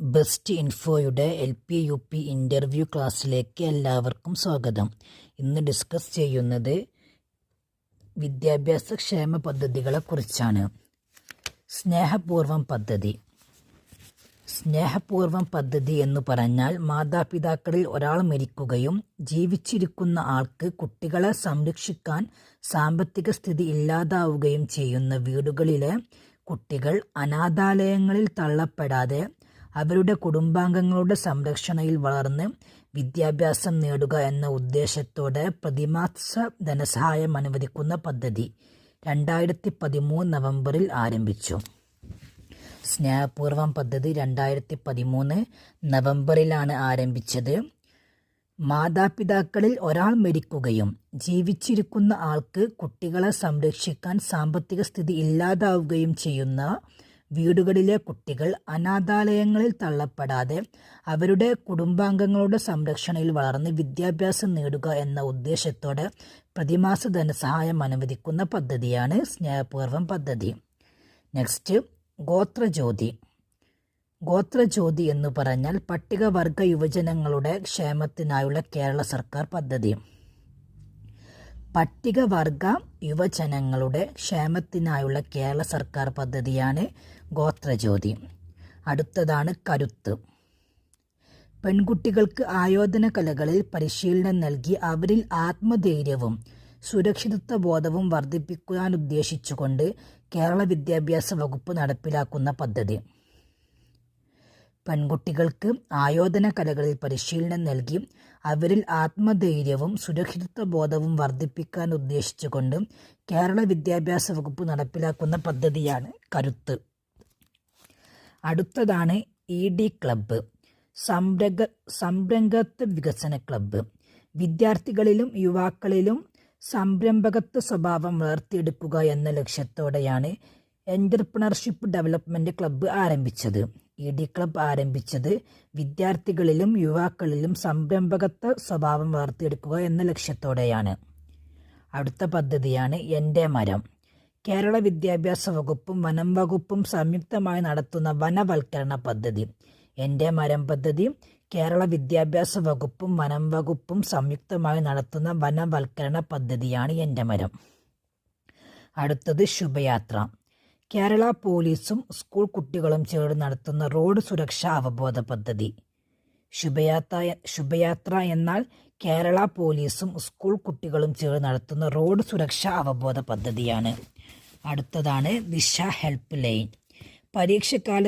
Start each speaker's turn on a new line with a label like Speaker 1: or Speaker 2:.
Speaker 1: Best ഇൻഫോയുടെ L P U P interview ക്ലാസ്സിലേക്ക് എല്ലാവർക്കും സ്വാഗതം. ഇന്ന് ഡിസ്കസ് ചെയ്യുന്നത് വിദ്യാഭ്യാസ ക്ഷേമ പദ്ധതികളെക്കുറിച്ചാണ്. സ്നേഹപൂർവം പദ്ധതി. സ്നേഹപൂർവം പദ്ധതി എന്ന് പറഞ്ഞാൽ മാതാപിതാക്കളിൽ ഒരാൾ മരിക്കുകയും ജീവിച്ചിരിക്കുന്ന ആൾക്ക് കുട്ടികളെ സംരക്ഷിക്കാൻ സാമ്പത്തിക സ്ഥിതി ഇല്ലാതാവുകയും ചെയ്യുന്ന വീടുകളിലെ കുട്ടികൾ അനാഥാലയങ്ങളിൽ തള്ളപ്പെടാതെ അവരുടെ കുടുംബാംഗങ്ങളുടെ സംരക്ഷണയിൽ വളർന്ന് വിദ്യാഭ്യാസം നേടുക എന്ന ഉദ്ദേശത്തോടെ പ്രതിമാസ ധനസഹായം അനുവദിക്കുന്ന പദ്ധതി രണ്ടായിരത്തി പതിമൂന്ന് നവംബറിൽ ആരംഭിച്ചു. സ്നേഹപൂർവം പദ്ധതി രണ്ടായിരത്തി പതിമൂന്ന് നവംബറിലാണ് ആരംഭിച്ചത്. മാതാപിതാക്കളിൽ ഒരാൾ മരിക്കുകയും ജീവിച്ചിരിക്കുന്ന ആൾക്ക് കുട്ടികളെ സംരക്ഷിക്കാൻ സാമ്പത്തിക സ്ഥിതി ഇല്ലാതാവുകയും ചെയ്യുന്ന വീടുകളിലെ കുട്ടികൾ അനാഥാലയങ്ങളിൽ തള്ളപ്പെടാതെ അവരുടെ കുടുംബാംഗങ്ങളുടെ സംരക്ഷണയിൽ വളർന്ന് വിദ്യാഭ്യാസം നേടുക എന്ന ഉദ്ദേശത്തോടെ പ്രതിമാസ ധനസഹായം അനുവദിക്കുന്ന പദ്ധതിയാണ് സ്നേഹപൂർവം പദ്ധതി. നെക്സ്റ്റ് ഗോത്രജ്യോതി. ഗോത്രജ്യോതി എന്ന് പറഞ്ഞാൽ പട്ടികവർഗ യുവജനങ്ങളുടെ ക്ഷേമത്തിനായുള്ള കേരള സർക്കാർ പദ്ധതി. പട്ടികവർഗ യുവജനങ്ങളുടെ ക്ഷേമത്തിനായുള്ള കേരള സർക്കാർ പദ്ധതിയാണ് ഗോത്രജ്യോതി. അടുത്തതാണ് കരുത്ത്. പെൺകുട്ടികൾക്ക് ആയോധന കലകളിൽ പരിശീലനം നൽകി അവരിൽ ആത്മധൈര്യവും സുരക്ഷിതത്വ ബോധവും വർദ്ധിപ്പിക്കാൻ ഉദ്ദേശിച്ചുകൊണ്ട് കേരള വിദ്യാഭ്യാസ വകുപ്പ് നടപ്പിലാക്കുന്ന പദ്ധതി. പെൺകുട്ടികൾക്ക് ആയോധന കലകളിൽ പരിശീലനം നൽകി അവരിൽ ആത്മധൈര്യവും സുരക്ഷിതത്വ ബോധവും വർദ്ധിപ്പിക്കാൻ ഉദ്ദേശിച്ചുകൊണ്ട് കേരള വിദ്യാഭ്യാസ വകുപ്പ് നടപ്പിലാക്കുന്ന പദ്ധതിയാണ് കരുത്ത്. അടുത്തതാണ് ഇ ഡി ക്ലബ്ബ്. സംരംഭ സംരംഭത്വ വികസന ക്ലബ്ബ്. വിദ്യാർത്ഥികളിലും യുവാക്കളിലും സംരംഭകത്വ സ്വഭാവം വളർത്തിയെടുക്കുക എന്ന ലക്ഷ്യത്തോടെയാണ് എന്റർപ്രണർഷിപ്പ് ഡെവലപ്മെന്റ് ക്ലബ്ബ് ആരംഭിച്ചത്. ഇ ഡി ക്ലബ് ആരംഭിച്ചത് വിദ്യാർത്ഥികളിലും യുവാക്കളിലും സംരംഭകത്വ സ്വഭാവം വളർത്തിയെടുക്കുക എന്ന ലക്ഷ്യത്തോടെയാണ്. അടുത്ത പദ്ധതിയാണ് എന്റെ മരം. കേരള വിദ്യാഭ്യാസ വകുപ്പും വനം വകുപ്പും സംയുക്തമായി നടത്തുന്ന വനവൽക്കരണ പദ്ധതി. എന്റെ മരം പദ്ധതി കേരള വിദ്യാഭ്യാസ വകുപ്പും വനം വകുപ്പും സംയുക്തമായി നടത്തുന്ന വനവൽക്കരണ പദ്ധതിയാണ് എന്റെ മരം. അടുത്തത് ശുഭയാത്ര. കേരള പോലീസും സ്കൂൾ കുട്ടികളും ചേർന്ന് നടത്തുന്ന റോഡ് സുരക്ഷാ അവബോധ പദ്ധതി. ശുഭയാത്ര ശുഭയാത്ര എന്നാൽ കേരള പോലീസും സ്കൂൾ കുട്ടികളും ചേർന്ന് നടത്തുന്ന റോഡ് സുരക്ഷാ അവബോധ പദ്ധതിയാണ്. അടുത്തതാണ് ദിശ ഹെൽപ്പ് ലൈൻ. പരീക്ഷക്കാല